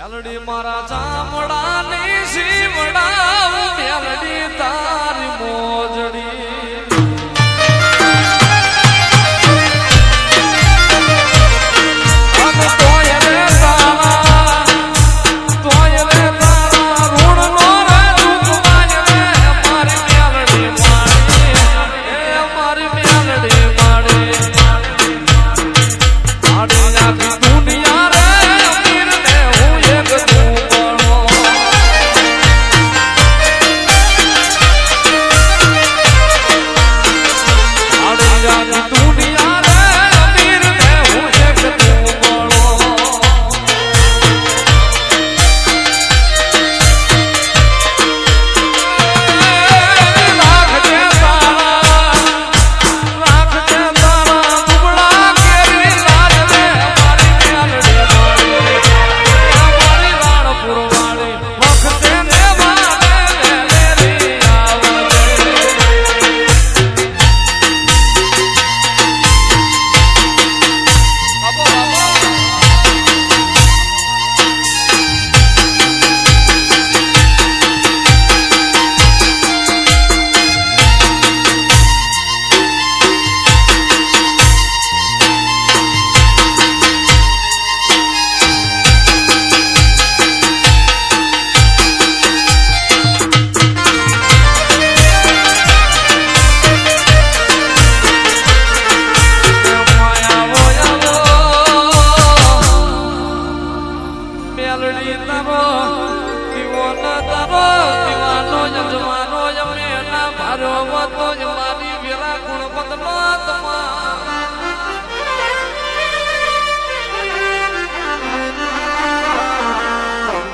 મેલડી મારા ચામડાની શીવડા મેલડી તારી મોજડી. મેલડી તારો દીવાનો તારો દીવાનો યજમાનો યમે ના ભારો વતો જ મારી વેરા ગુણ બદલો તમા.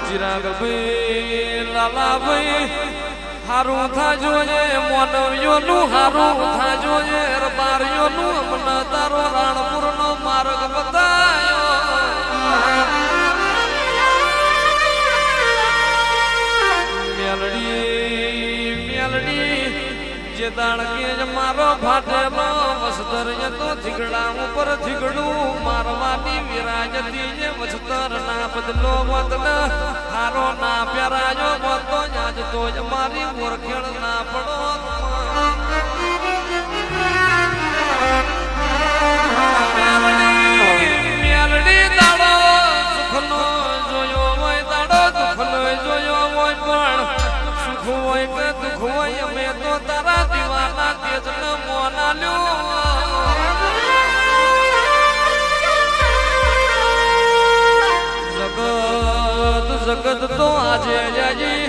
ચિરાગ ભાઈ લાલા ભાઈ હારું થાજો જે મોનવ્યોનું હારું થાજો જે, રબારીઓનું અમને તારો રાણપુરનો મારો ફાટેલો વસ્તર તો થીગડા ઉપર થીગડું મારવાની વિરાજતી જે વસ્તર ના બદલો વતન હારો ના પહેરાયો બતો આજ તો જ મારી મોરખેળ ના પડો. અમે તો તારા દીવાના ન મોના જગત જગત તો આજે જાજી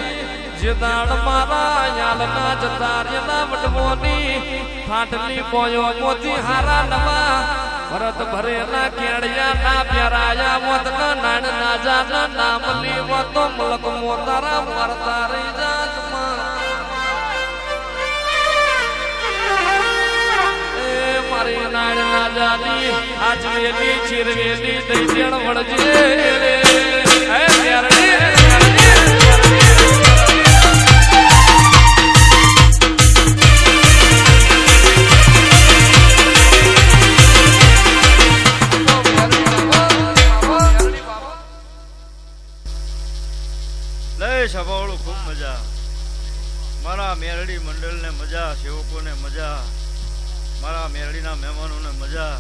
જે દાડ મારા યાલના જતા રેના વટમોની ફાટલી પોયો મોતી હારા નવા. ભરત ભરે ના કેળિયા ના પ્યારાયા મોત ના નાણ ના જાન નામ લીવો તો મલક મોતારા મરતા રહી નાણ ના જાની આજવેલી ચીરવેલી દઈ દેણ વળજે ત્યારડી લય સભાવાળું, ખૂબ મજા. મારા મેરડી મંડળને મજા, સેવકોને મજા. મારા મેરડીના મહેમાનોને મજા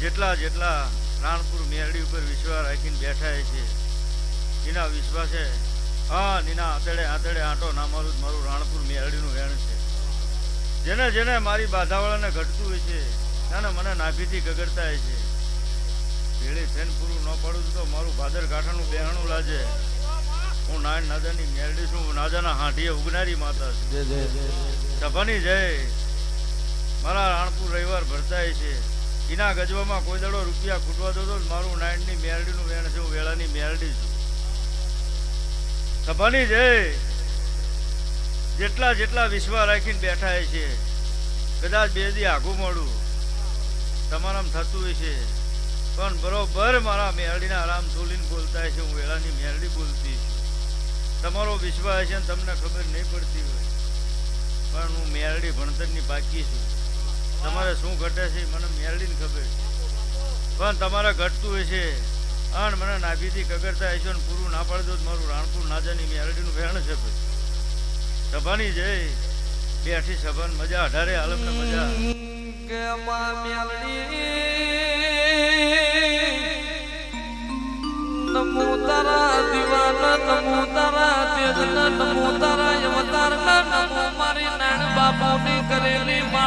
જેટલા જેટલા રાણપુર મેરડી ઉપર વિશ્વાસ રાખીને બેઠા છે એના વિશ્વાસે હા નીના આતડે આતડે આંટો ના મારું જ મારું રાણપુર મેરડીનું વેણ છે. જેને જેને મારી બાધાવાળાને ઘટતું હોય છે એને મને નાભીથી ગગડતા હોય છે. ભેળે થઈને પૂરું ન પડું તો મારું ભાદર કાંઠાનું બેહણું લાજે. હું નાયણ નાદાની મેરડી છું નાદાના હાંઠીએ ઉગનારી માતા છું. સભાની જય. રવિવાર છે. એના ગજવામાં કોઈ દડો રૂપિયા ખૂટવા દો મારું નાયણની મેરડીનું વેણ છે, હું વેળાની મેરડી છું. સભાની જય જેટલા જેટલા વિશ્વા રાખીને બેઠા છે, કદાચ બે દી આઘું મોડું તમારામ થતું હોય છે. પણ બરોબર મારા મેરડીના આરામ ચોલીને બોલતા છે, હું વેળાની મેરડી બોલતી છું. તમારો વિશ્વાસ છે ને તમને ખબર નહીં પડતી હોય. પણ હું મેરડી ભણતરની બાકી છું. તમારે શું ઘટે છે મને મેળવીને ખબર પણ તમારે ઘટતું હોય છે. આણ મને નાભીથી કગરતા આવીશો ને પૂરું ના પાડજો મારું રાણપુર નાજાની મેરડીનું વહેણ છે ભાઈ સભાની જય. બેઠી સભાન મજા, અઢારે આલમને મજા. કે માં નમો તારા દીવાના, નમો તારા તેજના, નમો તારા અવતારના નમો મારી નાણ બાપુની કરેલી માળા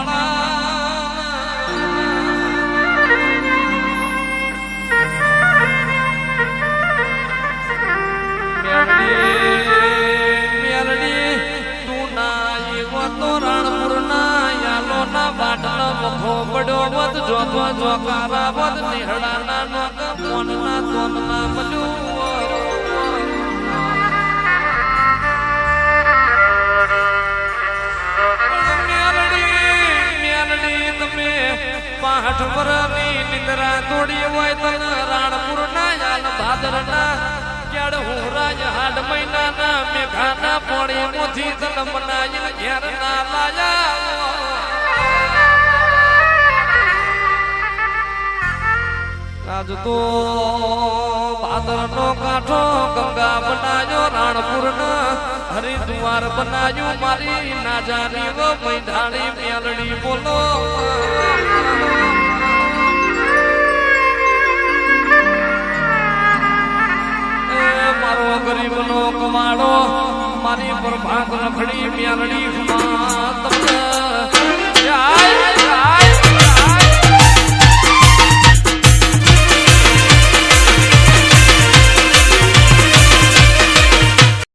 વદ જોતો જોકારા વદ નિહળાના નોક મોનના તોનના મલુ પાઠ વરની નિંદ્રા તોડી હોય ના યાન ભાદર ના કેડ હું રાજ હાડ મહિનાના મેઘાના પોણી મોથી તન ઈન ઘેર ના લાયા. આજ તો ભાદર નો કાંઠો, ગંગા બનાયો રાણપુર હરિદ્વાર બનાયું મારી નાજાની વો મૈધાણી મેલડી બોલો. મારો ગરીબનો કમાડો મારી પર ભાગ રખડી મેલડી